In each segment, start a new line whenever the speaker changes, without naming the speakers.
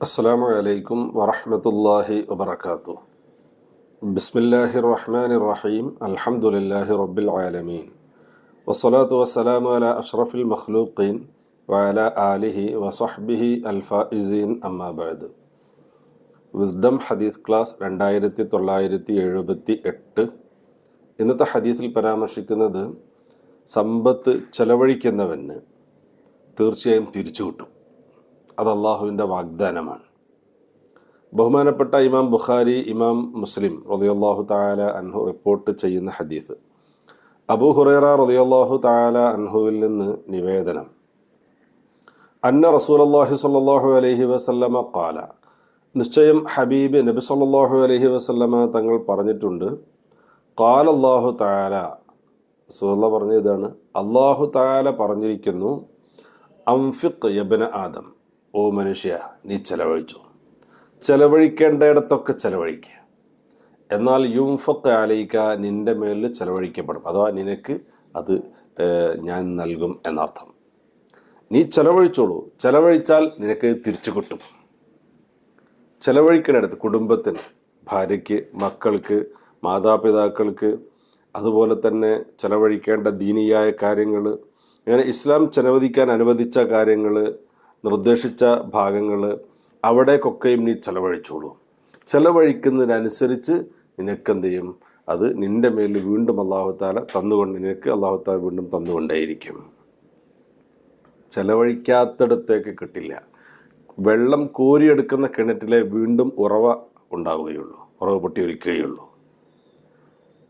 അസ്സാമു അലൈക്കും വറഹമത്തല്ലാഹി വബർക്കാത്തു ബിസ്മില്ലാഹി റഹ്മാൻ റഹീം അൽഹംദുലില്ലാഹി റബ്ബിൽ ആലമീൻ വസ്സലാത്തു വസ്സലാമു അല അഷ്റഫിൽ മഖ്ലൂഖീൻ വഅല ആലിഹി വസഹ്ബിഹി അൽഫായിസീൻ അമ്മാബാദ് വിസ്ഡം ഹദീസ് ക്ലാസ് രണ്ടായിരത്തി തൊള്ളായിരത്തി എഴുപത്തി എട്ട് ഇന്നത്തെ ഹദീസിൽ പരാമർശിക്കുന്നത് സമ്പത്ത് ചെലവഴിക്കുന്നവന് തീർച്ചയായും തിരിച്ചു കിട്ടും. അത് അള്ളാഹുവിന്റെ വാഗ്ദാനമാണ്. ബഹുമാനപ്പെട്ട ഇമാം ബുഖാരി ഇമാം മുസ്ലിം റളിയല്ലാഹു താല അൻഹു റിപ്പോർട്ട് ചെയ്യുന്ന ഹദീസ്. അബു ഹുറേറ റളിയല്ലാഹു താല അൻഹുവിൽ നിന്ന് നിവേദനം. അന്ന റസൂലല്ലാഹി സ്വല്ലല്ലാഹു അലൈഹി വസല്ലമ കാല നിശ്ചയം ഹബീബ് നബി സല്ലല്ലാഹു അലൈഹി വസല്ലമ തങ്ങൾ പറഞ്ഞിട്ടുണ്ട് ഖാല അല്ലാഹു തആല. റസൂലുള്ള പറഞ്ഞ ഇതാണ് അള്ളാഹു താല പറഞ്ഞിരിക്കുന്നു അംഫിഖ് യബ്ന ആദം. ഓ മനുഷ്യ നീ ചെലവഴിച്ചു. ചെലവഴിക്കേണ്ടയിടത്തൊക്കെ ചെലവഴിക്കുക എന്നാൽ യുംഫക്ക് ആലയിക്ക നിന്റെ മേലിൽ ചെലവഴിക്കപ്പെടും. അഥവാ നിനക്ക് അത് ഞാൻ നൽകും എന്നർത്ഥം. നീ ചെലവഴിച്ചോളൂ. ചെലവഴിച്ചാൽ നിനക്ക് തിരിച്ചു കിട്ടും. ചെലവഴിക്കേണ്ടടുത്ത് കുടുംബത്തിന് ഭാര്യയ്ക്ക് മക്കൾക്ക് മാതാപിതാക്കൾക്ക് അതുപോലെ തന്നെ ചെലവഴിക്കേണ്ട ദീനീയായ കാര്യങ്ങൾ അങ്ങനെ ഇസ്ലാം ചെലവഴിക്കാൻ അനുവദിച്ച കാര്യങ്ങൾ നിർദ്ദേശിച്ച ഭാഗങ്ങൾ അവിടേക്കൊക്കെയും നീ ചെലവഴിച്ചോളൂ. ചെലവഴിക്കുന്നതിനനുസരിച്ച് നിനക്കെന്ത് ചെയ്യും അത് നിന്റെ മേലിൽ വീണ്ടും അള്ളാഹുത്താല തന്നുകൊണ്ട് നിനക്ക് അള്ളാഹുത്താല വീണ്ടും തന്നുകൊണ്ടേയിരിക്കും. ചെലവഴിക്കാത്തടത്തേക്ക് കിട്ടില്ല. വെള്ളം കോരിയെടുക്കുന്ന കിണറ്റിലെ വീണ്ടും ഉറവ ഉണ്ടാവുകയുള്ളൂ. ഉറവ് പൊട്ടിയൊലിക്കുകയുള്ളൂ.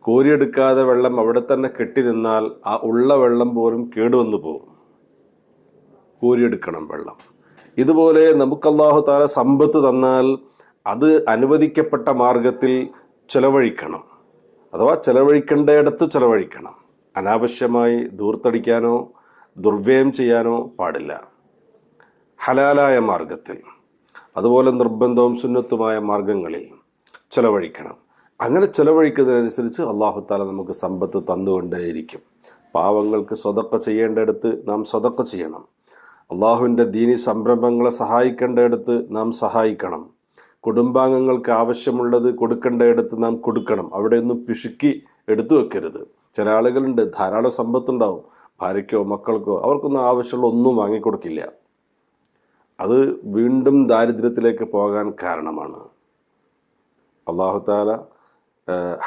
കോരിയെടുക്കാതെ വെള്ളം അവിടെ തന്നെ കെട്ടി നിന്നാൽ ആ ഉള്ള വെള്ളം പോലും കേടുവന്നു പോകും. കോരിയെടുക്കണം വെള്ളം. ഇതുപോലെ നമുക്ക് അള്ളാഹു താല സമ്പത്ത് തന്നാൽ അത് അനുവദിക്കപ്പെട്ട മാർഗത്തിൽ ചെലവഴിക്കണം. അഥവാ ചെലവഴിക്കേണ്ടയിടത്ത് ചെലവഴിക്കണം. അനാവശ്യമായി ദൂർത്തടിക്കാനോ ദുർവ്യയം ചെയ്യാനോ പാടില്ല. ഹലാലായ മാർഗത്തിൽ. അതുപോലെ നിർബന്ധവും സുന്നത്തുമായ മാർഗങ്ങളിൽ ചെലവഴിക്കണം. അങ്ങനെ ചെലവഴിക്കുന്നതിനനുസരിച്ച് അള്ളാഹു താല നമുക്ക് സമ്പത്ത് തന്നുകൊണ്ടേയിരിക്കും. പാവങ്ങൾക്ക് സ്വതക്ക ചെയ്യേണ്ടടുത്ത് നാം സ്വതക്ക ചെയ്യണം. അള്ളാഹുവിന്റെ ദീനി സംരംഭങ്ങളെ സഹായിക്കേണ്ടയിടത്ത് നാം സഹായിക്കണം. കുടുംബാംഗങ്ങൾക്ക് ആവശ്യമുള്ളത് കൊടുക്കേണ്ടയിടത്ത് നാം കൊടുക്കണം. അവിടെയൊന്നും പിശുക്കി എടുത്തു വെക്കരുത്. ചില ആളുകളുണ്ട് ധാരാളം സമ്പത്തുണ്ടാവും. ഭാര്യയ്ക്കോ മക്കൾക്കോ അവർക്കൊന്നും ആവശ്യമുള്ള ഒന്നും വാങ്ങിക്കൊടുക്കില്ല. അത് വീണ്ടും ദാരിദ്ര്യത്തിലേക്ക് പോകാൻ കാരണമാണ്. അള്ളാഹുത്താല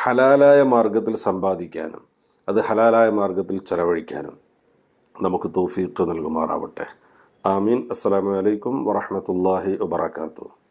ഹലാലായ മാർഗത്തിൽ സമ്പാദിക്കാനും അത് ഹലാലായ മാർഗത്തിൽ ചെലവഴിക്കാനും നമുക്ക് തൗഫീഖ് നൽകുമാറാവട്ടെ. ആമീൻ. അസ്സലാമു അലൈക്കും വറഹ്മത്തുള്ളാഹി വബറകാതുഹു.